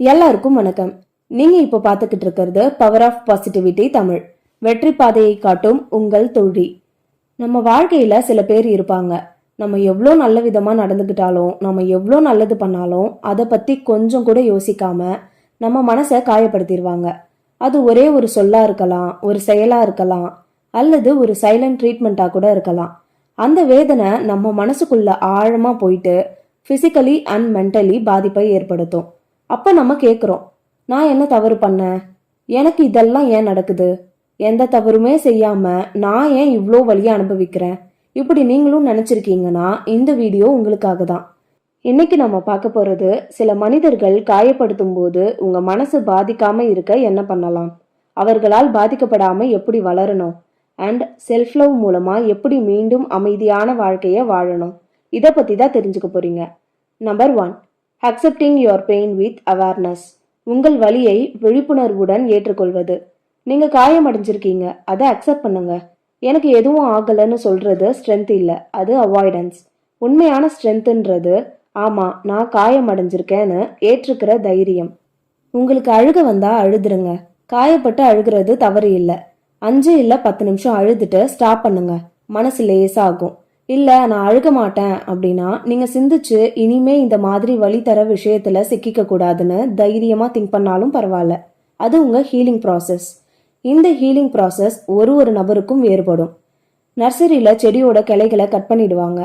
எல்லாருக்கும் வணக்கம். நீங்க இப்போ பார்த்துக்கிட்டு இருக்கிறது பவர் ஆஃப் பாசிட்டிவிட்டி தமிழ். வெற்றி பாதையை காட்டும் உங்கள் தோழி. நம்ம வாழ்க்கையில சில பேர் இருப்பாங்க. நம்ம எவ்வளோ நல்ல விதமா நடந்துக்கிட்டாலும் நம்ம எவ்வளோ நல்லது பண்ணாலும் அதை பத்தி கொஞ்சம் கூட யோசிக்காம நம்ம மனசை காயப்படுத்திடுவாங்க அது ஒரே ஒரு சொல்லா இருக்கலாம் ஒரு செயலா இருக்கலாம் அல்லது ஒரு சைலண்ட் ட்ரீட்மெண்ட்டாக கூட இருக்கலாம். அந்த வேதனை நம்ம மனசுக்குள்ள ஆழமாக போயிட்டு ஃபிசிக்கலி அண்ட் மென்டலி பாதிப்பை ஏற்படுத்தும். அப்ப நம்ம கேட்குறோம் நான் என்ன தவறு பண்ணேன்? எனக்கு இதெல்லாம் ஏன் நடக்குது? எந்த தவறுமே செய்யாம நான் ஏன் இவ்வளோ வழியை அனுபவிக்கிறேன்? இப்படி நீங்களும் நினைச்சிருக்கீங்கன்னா இந்த வீடியோ உங்களுக்காக தான் இன்னைக்கு நம்ம பார்க்க போறது சில மனிதர்கள் காயப்படுத்தும் போது உங்க மனசு பாதிக்காம இருக்க என்ன பண்ணலாம்? அவர்களால் பாதிக்கப்படாம எப்படி வளரணும்? அண்ட் செல்ஃப் லவ் மூலமா எப்படி மீண்டும் அமைதியான வாழ்க்கையை வாழணும்? இதை பத்தி தான் தெரிஞ்சுக்க போறீங்க. Number one accepting your pain with awareness உங்கள் வலியை விழிப்புணர்வுடன் ஏற்றுக்கொள்வது. நீங்க காயமடைஞ்சிருக்கீங்க. அதை அக்செப்ட் பண்ணுங்க. எனக்கு எதுவும் ஆகலைன்னு சொல்றது ஸ்ட்ரென்த் இல்லை. அது அவாய்டன்ஸ் உண்மையான ஸ்ட்ரென்த்துன்றது ஆமா நான் காயம் அடைஞ்சிருக்கேன்னு ஏற்றுக்கிற தைரியம். உங்களுக்கு அழுக வந்தா அழுதுருங்க. காயப்பட்டு அழுகிறது தவறு இல்லை. அஞ்சு இல்லை பத்து நிமிஷம் அழுதுட்டு ஸ்டாப் பண்ணுங்க. மனசு லேசாகும். இல்லை நான் அழுக மாட்டேன் அப்படின்னா நீங்கள் சிந்திச்சு இனிமே இந்த மாதிரி வழி தர விஷயத்தில் சிக்கிக்க கூடாதுன்னு தைரியமாக திங்க் பண்ணாலும் பரவாயில்ல. அது உங்கள் ஹீலிங் ப்ராசஸ் இந்த ஹீலிங் ப்ராசஸ் ஒரு ஒரு நபருக்கும் வேறுபடும். நர்சரியில் செடியோட கிளைகளை கட் பண்ணிடுவாங்க.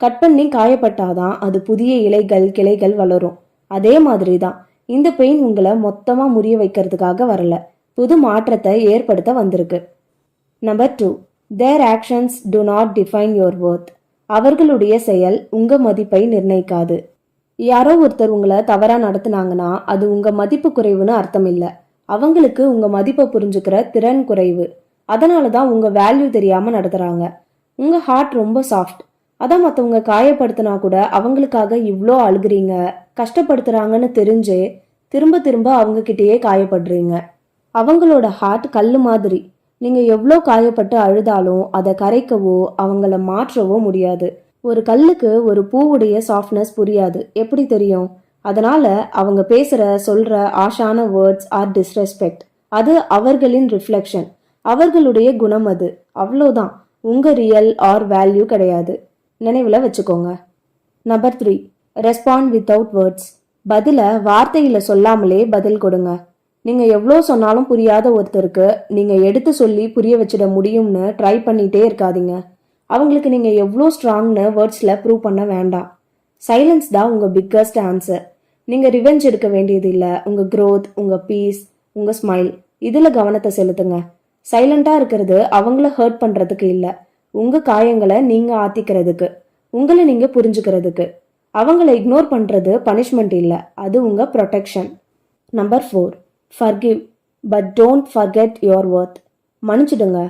கட் பண்ணி காயப்பட்டாதான் அது புதிய இலைகள் கிளைகள் வளரும். அதே மாதிரி தான் இந்த பெயின் உங்களை மொத்தமாக முறிய வைக்கிறதுக்காக வரல. புது மாற்றத்தை ஏற்படுத்த வந்திருக்கு. Number two their actions do not define your worth அவர்களுடைய செயல் உங்க மதிப்பை நிர்ணயிக்காது. யாரோ ஒருத்தர் உங்களை தவறா நடத்துனாங்கன்னா அது உங்க மதிப்பு குறைவுன்னு அர்த்தம் இல்ல அவங்களுக்கு உங்க மதிப்பை புரிஞ்சுக்கிற திறன் குறைவு. அதனால தான் உங்க வேல்யூ தெரியாம நடத்துறாங்க. உங்க ஹார்ட் ரொம்ப சாஃப்ட் அதான் மற்றவங்க காயப்படுத்தினா கூட அவங்களுக்காக இவ்வளோ அழுகுறீங்க கஷ்டப்படுத்துறாங்கன்னு தெரிஞ்சே திரும்ப திரும்ப அவங்க கிட்டேயே காயப்படுறீங்க. அவங்களோட ஹார்ட் கல் மாதிரி. நீங்கள் எவ்வளோ காயப்பட்டு அழுதாலும் அதை கரைக்கவோ அவங்கள மாற்றவோ முடியாது. ஒரு கல்லுக்கு ஒரு பூவுடைய சாஃப்ட்னஸ் புரியாது. எப்படி தெரியும்? அதனால அவங்க பேசுகிற சொல்கிற ஆஷான வேர்ட்ஸ் ஆர் டிஸ்ரெஸ்பெக்ட் அது அவர்களின் ரிஃப்ளெக்ஷன் அவர்களுடைய குணம் அது. அவ்வளோதான். உங்கள் ரியல் ஆர் வேல்யூ கிடையாது. நினைவில் வச்சுக்கோங்க. Number three respond without words பதில வார்த்தையில சொல்லாமலே பதில் கொடுங்க. நீங்கள் எவ்வளோ சொன்னாலும் புரியாத ஒருத்தருக்கு நீங்கள் எடுத்து சொல்லி புரிய வச்சிட முடியும்னு ட்ரை பண்ணிகிட்டே இருக்காதீங்க. அவங்களுக்கு நீங்கள் எவ்வளோ ஸ்ட்ராங்னு வேர்ட்ஸில் ப்ரூவ் பண்ண வேண்டாம். சைலன்ஸ் தான் உங்கள் பிக்கஸ்ட் ஆன்சர் நீங்கள் ரிவெஞ்ச் எடுக்க வேண்டியது இல்லை. உங்கள் க்ரோத் உங்கள் பீஸ் உங்கள் ஸ்மைல் இதில் கவனத்தை செலுத்துங்க. சைலண்ட்டாக இருக்கிறது அவங்கள ஹர்ட் பண்ணுறதுக்கு இல்லை. உங்கள் காயங்களை நீங்கள் ஆத்திக்கிறதுக்கு. உங்களை நீங்கள் புரிஞ்சுக்கிறதுக்கு. அவங்கள இக்னோர் பண்ணுறது பனிஷ்மெண்ட் இல்லை. அது உங்கள் protection number four forgive but don't forget your worth மன்னிச்சிடுங்க.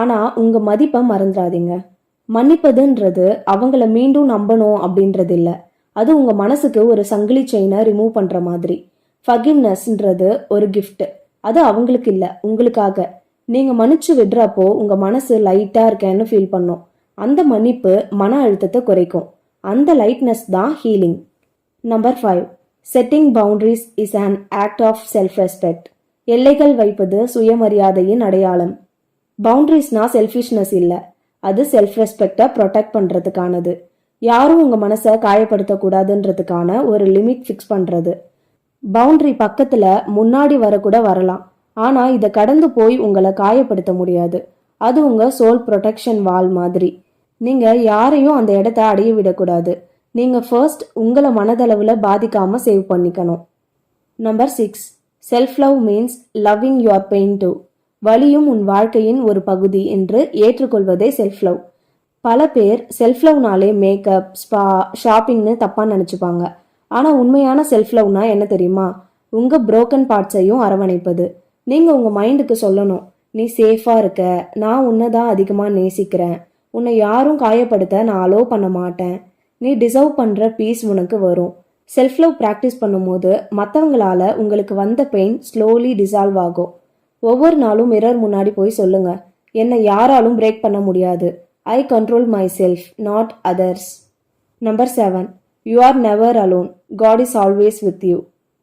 ஆனால் உங்கள் மதிப்பை மறந்துடாதீங்க. மன்னிப்பதுன்றது அவங்கள மீண்டும் நம்பணும் அப்படின்றது இல்லை அது உங்கள் மனசுக்கு ஒரு சங்கிலி செயினை ரிமூவ் பண்ணுற மாதிரி. ஃபகிவ்னஸ்ன்றது ஒரு கிஃப்ட்டு அது அவங்களுக்கு இல்லை உங்களுக்காக. நீங்கள் மன்னிச்சு விடுறப்போ உங்கள் மனசு லைட்டாக இருக்கேன்னு ஃபீல் பண்ணும். அந்த மன்னிப்பு மன அழுத்தத்தை குறைக்கும். அந்த லைட்னஸ் தான் healing number five setting boundaries is an act of self respect எல்லைகள் வைப்பது சுயமரியாதையின் அடையாளம். பவுண்டரிஸ்னா செல்ஃபிஷ்னஸ் இல்லை. அது செல்ஃப் ரெஸ்பெக்டை ப்ரொடெக்ட் பண்ணுறதுக்கானது யாரும் உங்கள் மனசை காயப்படுத்தக்கூடாதுன்றதுக்கான ஒரு லிமிட் ஃபிக்ஸ் பண்ணுறது பவுண்டரி பக்கத்தில் முன்னாடி வரக்கூட வரலாம். ஆனால் இதை கடந்து போய் உங்களை காயப்படுத்த முடியாது. அது உங்கள் சோல் ப்ரொடெக்ஷன் வால் மாதிரி. நீங்கள் யாரையும் அந்த இடத்த அடைய விடக்கூடாது. நீங்கள் ஃபர்ஸ்ட் உங்களை மனதளவில் பாதிக்காமல் சேவ் பண்ணிக்கணும். Number six self love means loving your pain too வலியும் உன் வாழ்க்கையின் ஒரு பகுதி என்று ஏற்றுக்கொள்வதே செல்ஃப் லவ் பல பேர் செல்ஃப் லவ்னாலே மேக்கப் ஸ்பா ஷாப்பிங்னு தப்பாக நினச்சிப்பாங்க. ஆனால் உண்மையான செல்ஃப் லவ்னா என்ன தெரியுமா? உங்கள் புரோக்கன் பார்ட்ஸையும் அரவணைப்பது. நீங்கள் உங்கள் மைண்டுக்கு சொல்லணும் நீ சேஃபாக இருக்க நான் உன்னை தான் அதிகமாக நேசிக்கிறேன். உன்னை யாரும் காயப்படுத்த நான் அலோவ் பண்ண மாட்டேன். நீ டிசர்வ் பண்ணுற பீஸ் உனக்கு வரும். செல்ஃப் லவ் ப்ராக்டிஸ் பண்ணும்போது மற்றவங்களால உங்களுக்கு வந்த பெயின் ஸ்லோலி டிசால்வ் ஆகும். ஒவ்வொரு நாளும் மிரர் முன்னாடி போய் சொல்லுங்க. என்னை யாராலும் பிரேக் பண்ண முடியாது. I control myself not others number seven you are never alone God is always with you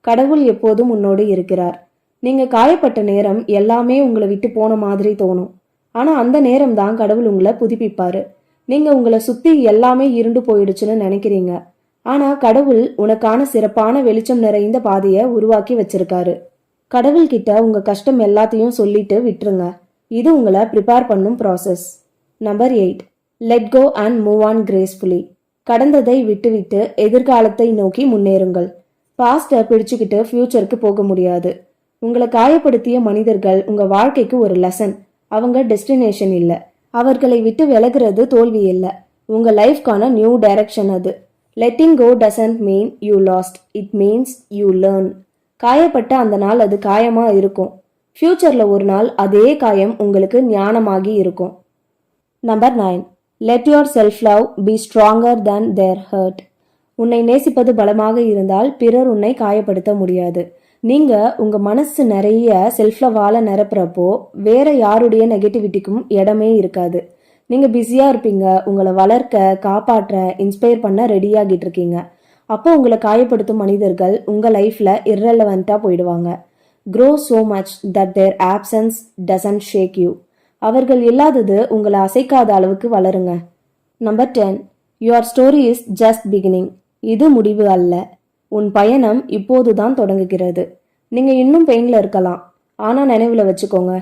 கடவுள் எப்போதும் உன்னோடு இருக்கிறார். நீங்கள் காயப்பட்ட நேரம் எல்லாமே உங்களை விட்டு போன மாதிரி தோணும். ஆனால் அந்த நேரம் தான் கடவுள் உங்களை புதுப்பிப்பார். நீங்க உங்களை சுத்தி எல்லாமே இருண்டு போயிடுச்சுன்னு நினைக்கிறீங்க. ஆனா கடவுள் உனக்கான சிறப்பான வெளிச்சம் நிறைந்த பாதையை உருவாக்கி வச்சிருக்காரு. கடவுள் கிட்ட உங்க கஷ்டம் எல்லாத்தையும் சொல்லிட்டு விட்டுருங்க. இது உங்களை ப்ரிப்பேர் பண்ணும் process number eight let go and move on gracefully கடந்ததை விட்டுவிட்டு எதிர்காலத்தை நோக்கி முன்னேறுங்கள். பாஸ்ட்டை பிடிச்சுக்கிட்டு ஃப்யூச்சருக்கு போக முடியாது. உங்களை காயப்படுத்திய மனிதர்கள் உங்க வாழ்க்கைக்கு ஒரு லெசன் அவங்க டெஸ்டினேஷன் இல்லை. அவர்களை விட்டு விலகிறது தோல்வி இல்லை உங்கள் லைஃப்கான நியூ டைரக்ஷன் அது. Letting go doesn't mean you lost it means you learn காயப்பட்ட அந்த நாள் அது காயமாக இருக்கும். ஃப்யூச்சரில் ஒரு நாள் அதே காயம் உங்களுக்கு ஞானமாகி இருக்கும். Number nine let your self love be stronger than their hurt உன்னை நேசிப்பது பலமாக இருந்தால் பிறர் உன்னை காயப்படுத்த முடியாது. நீங்க உங்க மனசு நிறைய செல்ஃப் லவ்வால நிரப்புறப்போ வேற யாருடைய நெகட்டிவிட்டிக்கும் இடமே இருக்காது. நீங்க பிஸியா இருப்பீங்க உங்களை வளர்க்க காப்பாற்ற இன்ஸ்பயர் பண்ண ரெடியாகிட்டு இருக்கீங்க. அப்போ உங்களை காயப்படுத்தும் மனிதர்கள் உங்க லைஃப்ல irrelevant-ஆ போயிடுவாங்க. Grow so much that their absence doesn't shake you அவர்கள் இல்லாதது உங்களை அசைக்காத அளவுக்கு வளருங்க. Number ten your story is just beginning இது முடிவு அல்ல. உன் பயணம் இப்போதுதான் தொடங்குகிறது. நீங்க இன்னும் பெயின்ல இருக்கலாம். ஆனா நினைவுல வச்சுக்கோங்க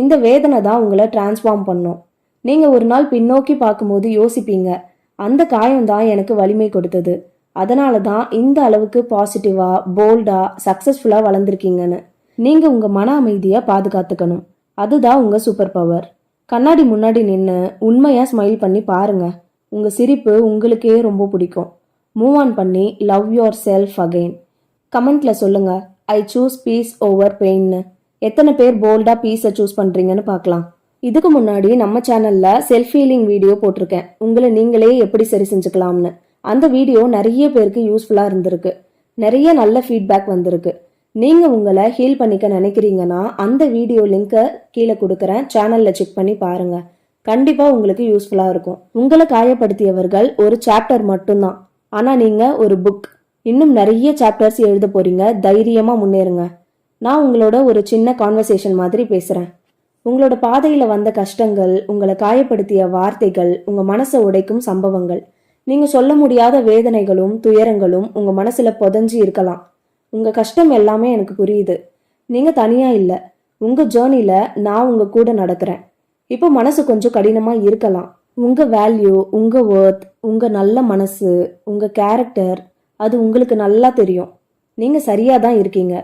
இந்த வேதனை தான் உங்களை டிரான்ஸ்ஃபார்ம் பண்ணும். நீங்க ஒரு நாள் பின்னோக்கி பார்க்கும்போது யோசிப்பீங்க அந்த காயம் தான் எனக்கு வலிமை கொடுத்தது. அதனால தான் இந்த அளவுக்கு பாசிட்டிவா போல்டா சக்சஸ்ஃபுல்லா வளர்ந்துருக்கீங்கன்னு. நீங்க உங்க மன அமைதியை பாதுகாத்துக்கணும். அதுதான் உங்க சூப்பர் பவர் கண்ணாடி முன்னாடி நின்று உண்மையா ஸ்மைல் பண்ணி பாருங்க. உங்க சிரிப்பு உங்களுக்கே ரொம்ப பிடிக்கும். மூவ் ஆன் பண்ணி லவ் யுவர் செல்ஃப் அகைன் கமெண்ட்ல சொல்லுங்க ஐ சூஸ் பீஸ் ஓவர் பெயின்னு எத்தனை பேர் போல்டா பீஸை சூஸ் பண்றீங்கன்னு பார்க்கலாம். இதுக்கு முன்னாடி நம்ம சேனல்ல செல்ஃப் ஹீலிங் வீடியோ போட்டிருக்கேன். உங்களை நீங்களே எப்படி சரி செஞ்சுக்கலாம்னு. அந்த வீடியோ நிறைய பேருக்கு யூஸ்ஃபுல்லா இருந்திருக்கு. நிறைய நல்ல ஃபீட்பேக் வந்திருக்கு. நீங்க உங்களை ஹீல் பண்ணிக்க நினைக்கிறீங்கன்னா அந்த வீடியோ லிங்கை கீழே கொடுக்குறேன். சேனல்ல செக் பண்ணி பாருங்க. கண்டிப்பா உங்களுக்கு யூஸ்ஃபுல்லா இருக்கும். உங்களை காயப்படுத்தியவர்கள் ஒரு சாப்டர் மட்டும்தான். ஆனால் நீங்கள் ஒரு புக் இன்னும் நிறைய சாப்டர்ஸ் எழுத போகிறீங்க தைரியமாக முன்னேறுங்க. நான் உங்களோட ஒரு சின்ன கான்வர்சேஷன் மாதிரி பேசுகிறேன் உங்களோட பாதையில் வந்த கஷ்டங்கள் உங்களை காயப்படுத்திய வார்த்தைகள் உங்கள் மனசை உடைக்கும் சம்பவங்கள் நீங்கள் சொல்ல முடியாத வேதனைகளும் துயரங்களும் உங்கள் மனசில் புதஞ்சு இருக்கலாம். உங்கள் கஷ்டம் எல்லாமே எனக்கு புரியுது. நீங்கள் தனியாக இல்லை. உங்கள் ஜேர்னியில் நான் உங்கள் கூட நடக்கிறேன். இப்போ மனசு கொஞ்சம் கடினமாக இருக்கலாம். உங்கள் வேல்யூ உங்கள் ஒர்த் உங்கள் நல்ல மனசு உங்கள் கேரக்டர் அது உங்களுக்கு நல்லா தெரியும். நீங்கள் சரியாக தான் இருக்கீங்க.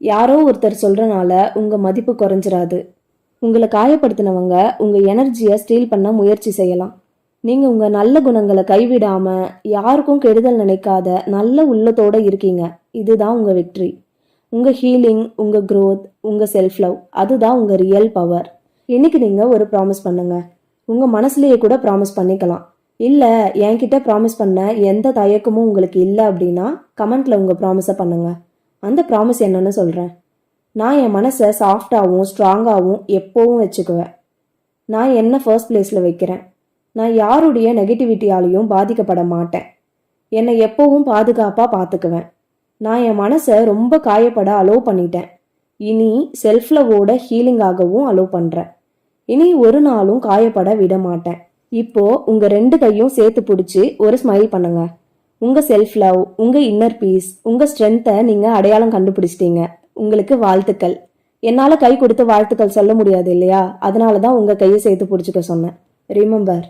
யாரோ ஒருத்தர் சொல்கிறனால உங்கள் மதிப்பு குறைஞ்சிராது. உங்களை காயப்படுத்தினவங்க உங்கள் எனர்ஜியை ஸ்டீல் பண்ண முயற்சி செய்யலாம். நீங்கள் உங்கள் நல்ல குணங்களை கைவிடாமல் யாருக்கும் கெடுதல் நினைக்காத நல்ல உள்ளத்தோடு இருக்கீங்க. இதுதான் உங்கள் வெற்றி உங்கள் ஹீலிங் உங்கள் க்ரோத் உங்கள் செல்ஃப் லவ் அதுதான் உங்கள் ரியல் பவர் இன்னைக்கு நீங்கள் ஒரு ப்ராமிஸ் பண்ணுங்கள் உங்க மனசுலயே கூட ப்ராமிஸ் பண்ணிக்கலாம். இல்ல என்கிட்ட ப்ராமிஸ் பண்ண எந்த தயக்கமும் உங்களுக்கு இல்லை அப்படின்னா கமெண்ட்ல உங்க ப்ராமிஸை பண்ணுங்க. அந்த ப்ராமிஸ் என்னன்னு சொல்றேன். நான் என் மனசை சாஃப்டாகவும் ஸ்ட்ராங்காகவும் எப்போவும் வச்சுக்குவேன். நான் என்ன ஃபர்ஸ்ட் பிளேஸில் வைக்கிறேன்? நான் யாருடைய நெகட்டிவிட்டியாலையும் பாதிக்கப்பட மாட்டேன். என்னை எப்போவும் பாதுகாப்பாக பார்த்துக்குவேன் நான் என் மனசை ரொம்ப காயப்பட அலோவ் பண்ணிட்டேன். இனி செல்ஃப் லவ்வோட ஹீலிங்காகவும் அலோவ் பண்ணுறேன் இனி ஒரு நாளும் காயப்பட விட மாட்டேன். இப்போ உங்க ரெண்டு கையும் சேர்த்து பிடிச்சி ஒரு ஸ்மைல் பண்ணுங்க. உங்க செல்ஃப் லவ் உங்க இன்னர் பீஸ் உங்க ஸ்ட்ரென்த்தை நீங்க அடையாளம் கண்டுபிடிச்சிட்டீங்க. உங்களுக்கு வாழ்த்துக்கள். என்னால கை கொடுத்து வாழ்த்துக்கள் சொல்ல முடியாது இல்லையா? அதனால தான் உங்க கையை சேர்த்து பிடிச்சிக்க சொன்னேன். ரிமெம்பர்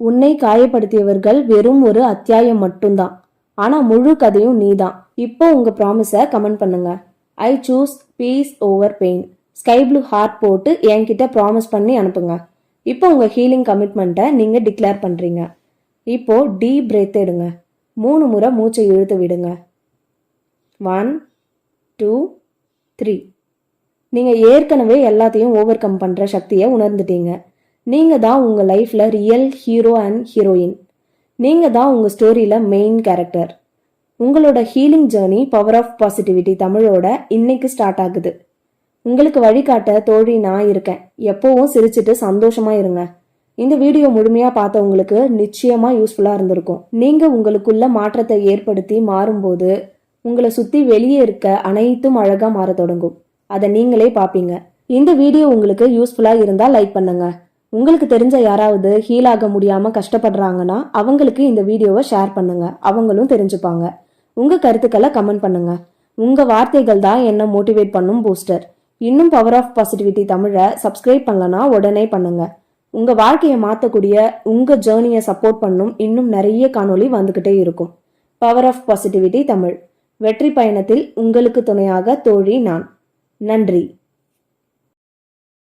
உன்னை காயப்படுத்தியவர்கள் வெறும் ஒரு அத்தியாயம் மட்டும்தான். ஆனா முழு கதையும் நீதான். இப்போ உங்க ப்ராமிஸை கமெண்ட் பண்ணுங்க. I choose peace over pain sky blue heart போட்டு என்கிட்ட ப்ராமிஸ் பண்ணி அனுப்புங்க. இப்போ உங்கள் ஹீலிங் கமிட்மெண்ட்டை நீங்கள் டிக்ளேர் பண்ணுறீங்க இப்போ டீப் பிரேத் எடுங்க. மூணு முறை மூச்சை இழுத்து விடுங்க. ஒன் டூ த்ரீ நீங்கள் ஏற்கனவே எல்லாத்தையும் ஓவர் கம் பண்ணுற சக்தியை உணர்ந்துட்டீங்க. நீங்கள் தான் உங்கள் லைஃப்பில் ரியல் ஹீரோ அண்ட் ஹீரோயின் நீங்கள் தான் உங்கள் ஸ்டோரியில் மெயின் கேரக்டர் உங்களோட healing journey power of positivity தமிழோட இன்னைக்கு ஸ்டார்ட் ஆகுது. உங்களுக்கு வழிகாட்ட தோழி நான் இருக்கேன். எப்போவும் சிரிச்சிட்டு சந்தோஷமா இருங்க. இந்த வீடியோ முழுமையா பார்த்தவங்களுக்கு நிச்சயமா யூஸ்ஃபுல்லா இருந்திருக்கும். நீங்க உங்களுக்குள்ள மாற்றத்தை ஏற்படுத்தி மாறும்போது உங்களை சுத்தி வெளியே இருக்க அனைத்தும் அழகா மாறத் தொடங்கும். அதை நீங்களே பாப்பீங்க இந்த வீடியோ உங்களுக்கு யூஸ்ஃபுல்லா இருந்தா லைக் பண்ணுங்க. உங்களுக்கு தெரிஞ்ச யாராவது ஹீல் ஆக முடியாம கஷ்டப்படுறாங்கன்னா அவங்களுக்கு இந்த வீடியோவை ஷேர் பண்ணுங்க. அவங்களும் தெரிஞ்சுப்பாங்க. உங்க கருத்துக்களை கமெண்ட் பண்ணுங்க. உங்க வார்த்தைகள் தான் என்ன மோட்டிவேட் பண்ணும் பூஸ்டர் இன்னும் பவர் ஆஃப் பாசிட்டிவிட்டி தமிழை சப்ஸ்கிரைப் பண்ணலனா உடனே பண்ணுங்க. உங்க வாழ்க்கையை மாற்றக்கூடிய உங்க ஜேர்னியை சப்போர்ட் பண்ணும் இன்னும் நிறைய காணொளி வந்துகிட்டே இருக்கும். Power of positivity Tamil. வெற்றி பயணத்தில் உங்களுக்கு துணையாக தோழி நான். நன்றி.